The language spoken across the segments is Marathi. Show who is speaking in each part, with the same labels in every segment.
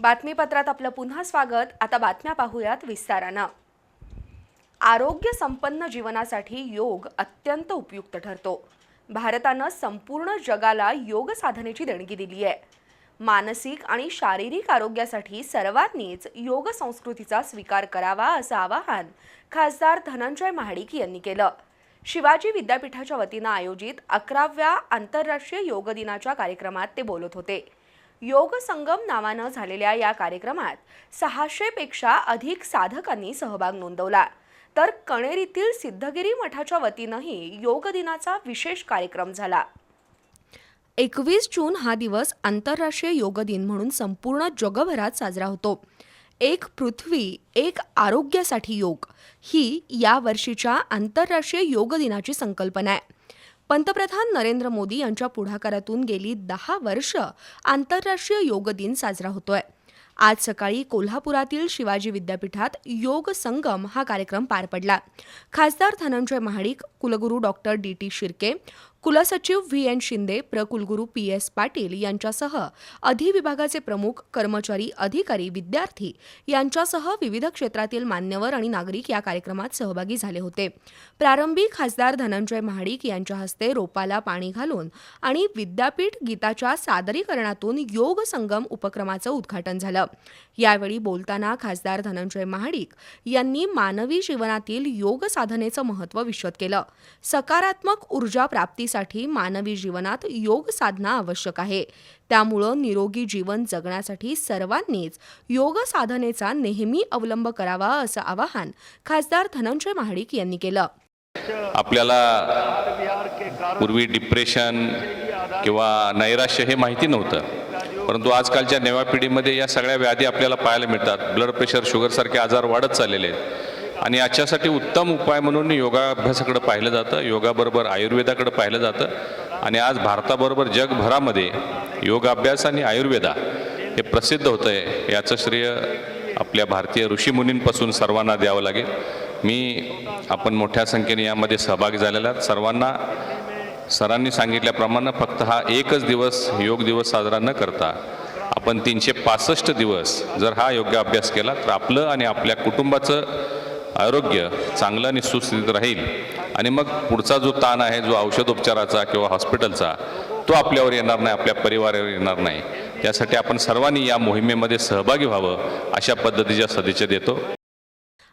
Speaker 1: बातमीपत्रात आपलं पुन्हा स्वागत. आता बातम्या पाहूयात विस्तारानं. आरोग्य संपन्न जीवनासाठी योग अत्यंत उपयुक्त ठरतो. भारतानं संपूर्ण जगाला योग साधनेची देणगी दिली आहे मानसिक आणि शारीरिक आरोग्यासाठी सर्वांनीच योग संस्कृतीचा स्वीकार करावा असं आवाहन खासदार धनंजय महाडिक यांनी केलं. शिवाजी विद्यापीठाच्या वतीनं आयोजित अकराव्या आंतरराष्ट्रीय योग दिनाच्या कार्यक्रमात ते बोलत होते. योग संगम नावानं झालेल्या या कार्यक्रमात सहाशेपेक्षा अधिक साधकांनी सहभाग नोंदवला. तर कणेरीतील सिद्धगिरी मठाच्या वतीनंही योग दिनाचा विशेष कार्यक्रम झाला. एकवीस जून हा दिवस आंतरराष्ट्रीय योग दिन म्हणून संपूर्ण जगभरात साजरा होतो. एक पृथ्वी एक आरोग्यासाठी योग ही या वर्षीच्या आंतरराष्ट्रीय योग दिनाची संकल्पना आहे. पंतप्रधान नरेंद्र मोदी यांच्या पुढाकारातून गेली दहा वर्ष आंतरराष्ट्रीय योग दिन साजरा होतोय. आज सकाळी कोल्हापुरातील शिवाजी विद्यापीठात योग संगम हा कार्यक्रम पार पडला. खासदार धनंजय महाडिक कुलगुरू डॉक्टर डी टी शिर्के कुलसचिव व्ही एन शिंदे प्रकुलगुरू पी एस पाटील यांच्यासह अधिविभागाचे प्रमुख कर्मचारी अधिकारी विद्यार्थी यांच्यासह विविध क्षेत्रातील मान्यवर आणि नागरिक या कार्यक्रमात सहभागी झाले होते. प्रारंभी खासदार धनंजय महाडिक यांच्या हस्ते रोपाला पाणी घालून आणि विद्यापीठ गीताच्या सादरीकरणातून योग संगम उपक्रमाचं उद्घाटन झालं. यावेळी बोलताना खासदार धनंजय महाडिक यांनी मानवी जीवनातील योग साधनेचं महत्त्व विशद केलं. सकारात्मक ऊर्जा प्राप्ती प्राप्तीसाठी मानवी जीवनात योग साधना आवश्यक आहे. त्यामुळं निरोगी जीवन जगण्यासाठी सर्वांनीच योग साधनेचा नेहमी अवलंब करावा असं आवाहन खासदार धनंजय महाडिक यांनी केलं.
Speaker 2: आपल्याला पूर्वी डिप्रेशन किंवा नैराश्य हे माहिती नव्हतं. परंतु आजकालच्या नव्या पिढीमध्ये या सगळ्या व्याधी आपल्याला पाहायला मिळतात. ब्लड प्रेशर शुगरसारखे आजार वाढत चाललेले आहेत. आणि याच्यासाठी उत्तम उपाय म्हणून योगाभ्यासाकडं पाहिलं जातं. योगाबरोबर आयुर्वेदाकडं पाहिलं जातं. आणि आज भारताबरोबर जगभरामध्ये योगाभ्यास आणि आयुर्वेदा हे प्रसिद्ध होतं आहे याचं श्रेय आपल्या भारतीय ऋषीमुनींपासून सर्वांना द्यावं लागेल. मी आपण मोठ्या संख्येने यामध्ये सहभागी झालेला सर्वांना सरांनी सांगितल्याप्रमाणे फक्त हा एकच दिवस योग दिवस साजरा न करता आपण तीनशे पासष्ट दिवस जर हा योग्य अभ्यास केला तर आपलं आणि आपल्या कुटुंबाचं आरोग्य चांगलं आणि सुस्थितीत राहील. आणि मग पुढचा जो ताण आहे जो औषधोपचाराचा किंवा हॉस्पिटलचा तो आपल्यावर येणार नाही आपल्या परिवारावर येणार नाही. त्यासाठी आपण सर्वांनी या मोहिमेमध्ये सहभागी व्हावं अशा पद्धतीच्या सदिच्छा देतो.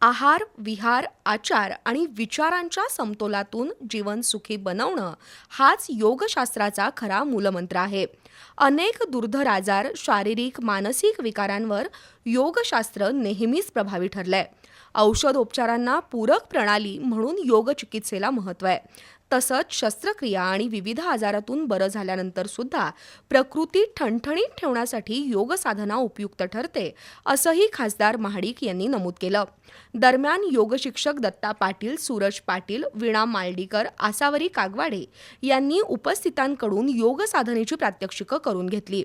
Speaker 1: आहार विहार आचार आणि विचारांच्या समतोलातून जीवन सुखी बनवणं हाच योगशास्त्राचा खरा मूलमंत्र आहे. अनेक दुर्धर आजार शारीरिक मानसिक विकारांवर योगशास्त्र नेहमीच प्रभावी ठरलंय. औषधोपचारांना पूरक प्रणाली म्हणून योग चिकित्सेला महत्त्व आहे. तसंच शस्त्रक्रिया आणि विविध आजारातून बरं झाल्यानंतर सुद्धा प्रकृती ठणठणीत ठेवण्यासाठी योग साधना उपयुक्त ठरते असंही खासदार महाडिक यांनी नमूद केलं. दरम्यान योग शिक्षक दत्ता पाटील सूरज पाटील वीणा मालडीकर आसावरी कागवाडे यांनी उपस्थितांकडून योग साधनेची प्रात्यक्षिकं करून घेतली.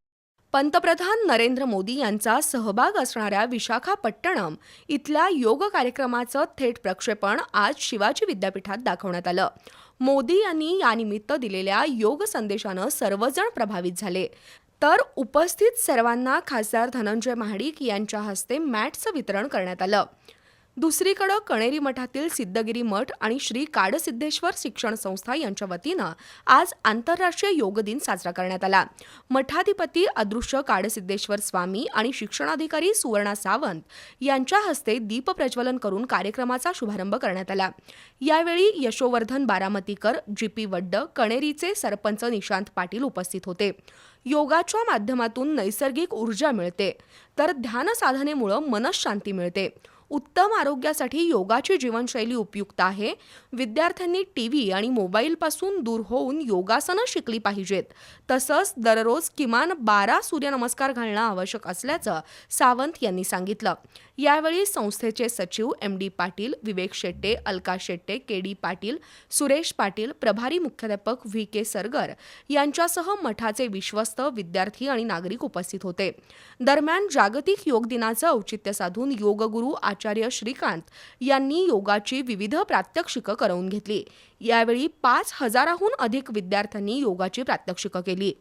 Speaker 1: पंतप्रधान नरेंद्र मोदी यांचा सहभाग असणाऱ्या विशाखापट्टणम इथल्या योग कार्यक्रमाचं थेट प्रक्षेपण आज शिवाजी विद्यापीठात दाखवण्यात आलं. मोदी यांनी यानिमित्त दिलेल्या योग संदेशानं सर्वजण प्रभावित झाले. तर उपस्थित सर्वांना खासदार धनंजय महाडिक यांच्या हस्ते मॅटचं वितरण करण्यात आलं. दुसरीकडं कणेरी मठातील सिद्धगिरी मठ आणि श्री काडसिद्धेश्वर शिक्षण संस्था यांच्या वतीनं आज आंतरराष्ट्रीय योग दिन साजरा करण्यात आला. मठाधिपती अदृश्य काडसिद्धेश्वर स्वामी आणि शिक्षणाधिकारी सुवर्णा सावंत यांच्या हस्ते दीपप्रज्वलन करून कार्यक्रमाचा शुभारंभ करण्यात आला. यावेळी यशोवर्धन बारामतीकर जी पी वड्ड कणेरीचे सरपंच निशांत पाटील उपस्थित होते. योगाच्या माध्यमातून नैसर्गिक ऊर्जा मिळते. तर ध्यान साधनेमुळं मनशांती मिळते. उत्तम आरोग्यासाठी योगाची जीवनशैली उपयुक्त आहे. विद्यार्थ्यांनी टी व्ही आणि मोबाईलपासून दूर होऊन योगासनं शिकली पाहिजेत. तसंच दररोज किमान बारा सूर्यनमस्कार घालणं आवश्यक असल्याचं सावंत यांनी सांगितलं. यावेळी संस्थेचे सचिव M D Patil Vivek Shette Alka Shette K D Patil Suresh Patil प्रभारी मुख्याध्यापक व्ही के सरगर यांच्यासह मठाचे विश्वस्त विद्यार्थी आणि नागरिक उपस्थित होते. दरम्यान जागतिक योग दिनाचं औचित्य साधून योगगुरू आचार्य श्रीकांत यांनी योगाची विविध प्रात्यक्षिकं करवून घेतली. यावेळी पाच हजाराहून अधिक विद्यार्थ्यांनी योगाची प्रात्यक्षिकं केली.